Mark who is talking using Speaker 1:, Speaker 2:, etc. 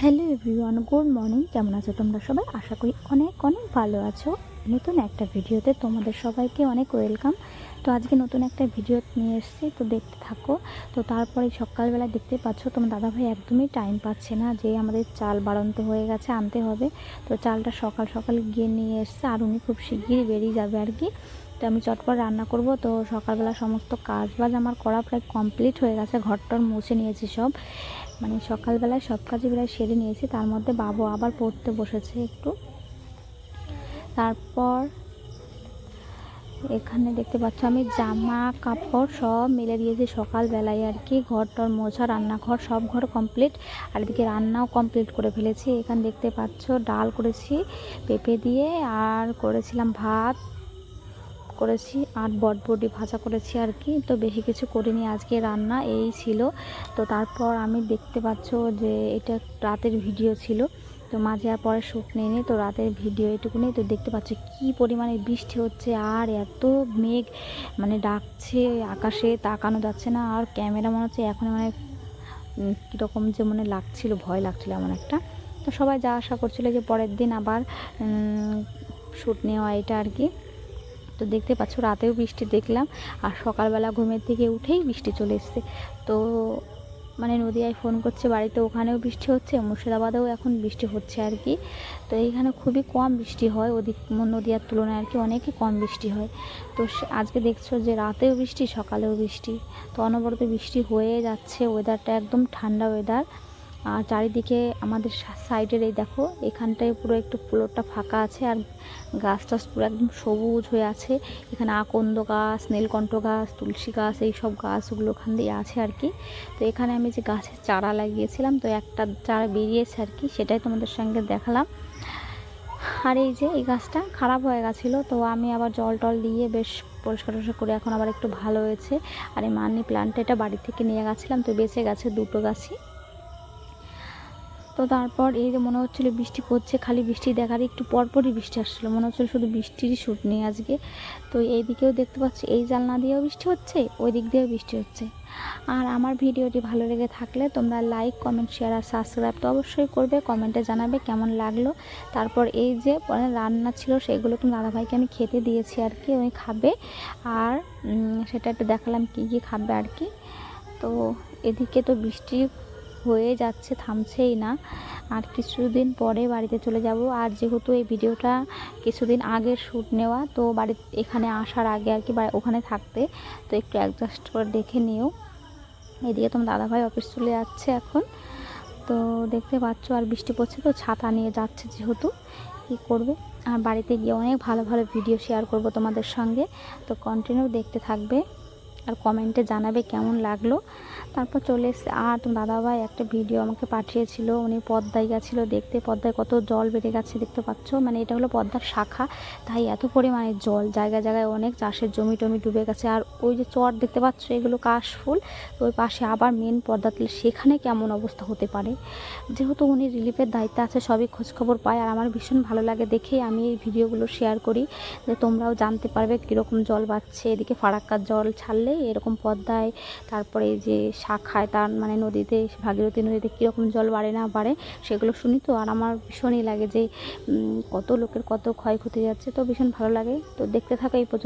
Speaker 1: Hello everyone, good morning. কেমন আছো তোমরা সবাই? আশা করি অনেক অনেক ভালো আছো। নতুন একটা ভিডিওতে তোমাদের সবাইকে অনেক ওয়েলকাম। তো আজকে নতুন একটা ভিডিও নিয়ে এসেছি, তো দেখতে থাকো। তো তারপরে সকালবেলা দেখতে পাচ্ছ, তোমার দাদাভাই একদমই টাইম পাচ্ছে না যে আমাদের চাল বাড়ন্ত হয়ে গেছে, আনতে হবে। তো চালটা সকাল সকাল গিয়ে নিয়ে এসছে আর উনি খুব শিগগিরই বেরিয়ে যাবে আর কি। তো আমি চটপট রান্না করব, তো সকালবেলা সমস্ত কাজ বাজ আমার করা প্রায় কমপ্লিট হয়ে গেছে, ঘরটর মুছে নিয়েছি সব। মানে সকালবেলায় সব কাজই প্রায় সেরে নিয়েছি, তার মধ্যে বাবু আবার পড়তে বসেছে একটু। তারপর এখানে দেখতে পাচ্ছ আমি জামা, কাপড় সব মেলে দিয়েছি সকালবেলায় আর কি। ঘর টর মোছা, রান্নাঘর সব ঘর কমপ্লিট আর এদিকে রান্নাও কমপ্লিট করে ফেলেছি। এখানে দেখতে পাচ্ছ ডাল করেছি, পেঁপে দিয়ে আর করেছিলাম ভাত, করেছি আর বটবটি ভাজা করেছি আর কি। তো বেশি কিছু করিনি আজকে রান্না, এই ছিল। তো তারপর আমি দেখতে পাচ্ছ যে এটা রাতের ভিডিও ছিল। তো মাঝে আর পরে শ্যুট নিইনি তো রাতের ভিডিও এটুকুনি তো দেখতে পাচ্ছ কি পরিমাণে বৃষ্টি হচ্ছে আর এত মেঘ মানে ডাকছে আকাশে, তাকানো যাচ্ছে না আর ক্যামেরা মনে হচ্ছে এখন মানে কীরকম যে মনে লাগছিল, ভয় লাগছিল এমন একটা। তো সবাই যা আশা করছিল যে পরের দিন আবার শ্যুট নেওয়া এটা আর কি। তো দেখতে পাচ্ছ রাতেও বৃষ্টি দেখলাম, আর সকালবেলা ঘুমের থেকে উঠেই বৃষ্টি চলে এসছে। তো মানে নদিয়ায় ফোন করছে, বাড়িতে ওখানেও বৃষ্টি হচ্ছে, মুর্শিদাবাদেও এখন বৃষ্টি হচ্ছে আর কি। তো এইখানে খুবই কম বৃষ্টি হয়, ওদিক নদিয়ার তুলনায় আর কি অনেকই কম বৃষ্টি হয়। তো আজকে দেখছ যে রাতেও বৃষ্টি, সকালেও বৃষ্টি। তো অনবরত বৃষ্টি হয়ে যাচ্ছে ওয়েদারটা একদম ঠান্ডা ওয়েদার আর চারিদিকে আমাদের সাইডের এই দেখো, এখানটায় পুরো একটু ফ্লোরটা ফাঁকা আছে আর গাছ টাছ পুরো একদম সবুজ হয়ে আছে। এখানে আকন্দ গাছ, নীলকণ্ঠ গাছ, তুলসী গাছ, এই সব গাছগুলো ওখান দিয়ে আছে আর কি। তো এখানে আমি যে গাছের চারা লাগিয়েছিলাম, তো একটা চারা বেরিয়েছে আর কি, সেটাই তোমাদের সঙ্গে দেখালাম। আর এই যে এই গাছটা খারাপ হয়ে গেছিল, তো আমি আবার জল টল দিয়ে বেশ পরিষ্কার টরিষ্কার করে এখন আবার একটু ভালো হয়েছে। আর এই মানি প্লান্ট এটা বাড়ি থেকে নিয়ে গেছিলাম, তো বেঁচে গেছে দুটো গাছই। তো তারপর এই যে মনে হচ্ছিল বৃষ্টি পড়ছে, খালি বৃষ্টি দেখার একটু পরপরই বৃষ্টি আসছিল। মনে হচ্ছিল শুধু বৃষ্টিরই শ্যুট নেই আজকে। তো এই দিকেও দেখতে পাচ্ছি, এই জালনা দিয়েও বৃষ্টি হচ্ছে, ওই দিক দিয়েও বৃষ্টি হচ্ছে। আর আমার ভিডিওটি ভালো লেগে থাকলে তোমরা লাইক, কমেন্ট, শেয়ার আর সাবস্ক্রাইব তো অবশ্যই করবে, কমেন্টে জানাবে কেমন লাগল। তারপর এই যে রান্না ছিল, সেগুলো কিন্তু দাদাভাইকে আমি খেতে দিয়েছি আর কি ওই খাবে। আর সেটা একটু দেখালাম কী কী খাবে আর কি। তো এদিকে তো বৃষ্টি হয়ে যাচ্ছে, থামছেই না। আর কিছুদিন পরে বাড়িতে চলে যাব। আর যেহেতু এই ভিডিওটা কিছুদিন আগে শ্যুট নেওয়া, তো বাড়ি এখানে আসার আগে আর কি ওখানে থাকতে, তো একটু অ্যাডজাস্ট করে দেখে নিও। এদিকে তোমার দাদাভাই অফিস চলে যাচ্ছে এখন। তো দেখতে পাচ্ছ আর বৃষ্টি পড়ছে, তো ছাতা নিয়ে যাচ্ছে যেহেতু। কী করবে? আর বাড়িতে গিয়ে অনেক ভালো ভালো ভিডিও শেয়ার করব তোমাদের সঙ্গে। তো কন্টিনিউ দেখতে থাকবে। আর কমেন্টে জানাবে কেমন লাগল। তারপর চলে এসে আর দাদাভাই একটা ভিডিও আমাকে পাঠিয়েছিল। উনি পদ্মায় গেছিল দেখতে। পদ্মায় কত জল বেড়ে গেছে দেখতে পাচ্ছ? মানে এটা হলো পদ্মার শাখা। তাই এত পরিমাণে জল, জায়গায় জায়গায় অনেক চাষের জমি টমি ডুবে গেছে। আর ওই যে চর দেখতে পাচ্ছ, এগুলো কাশফুল ওই পাশে আবার মেন পদ্মা তুলে। সেখানে কেমন অবস্থা হতে পারে? যেহেতু উনি রিলিফের দায়িত্বে আছে, সবই খোঁজখবর পায়। আর আমার ভীষণ ভালো লাগে দেখেই আমি এই ভিডিওগুলো শেয়ার করি। যে তোমরাও জানতে পারবে কীরকম জল বাড়ছে। এদিকে ফারাক্কার জল ছাড়লে এরকম পদ্মায়, তারপরে যে শাখায় তার মানে নদীতে, ভাগীরথী নদীতে কীরকম জল বাড়ে না বাড়ে, সেগুলো শুনি তো। আর আমার ভীষণই লাগে যে কত লোকের কত ক্ষয়ক্ষতি যাচ্ছে তো ভীষণ ভালো লাগে। তো দেখতে থাকা এই পর্যন্ত।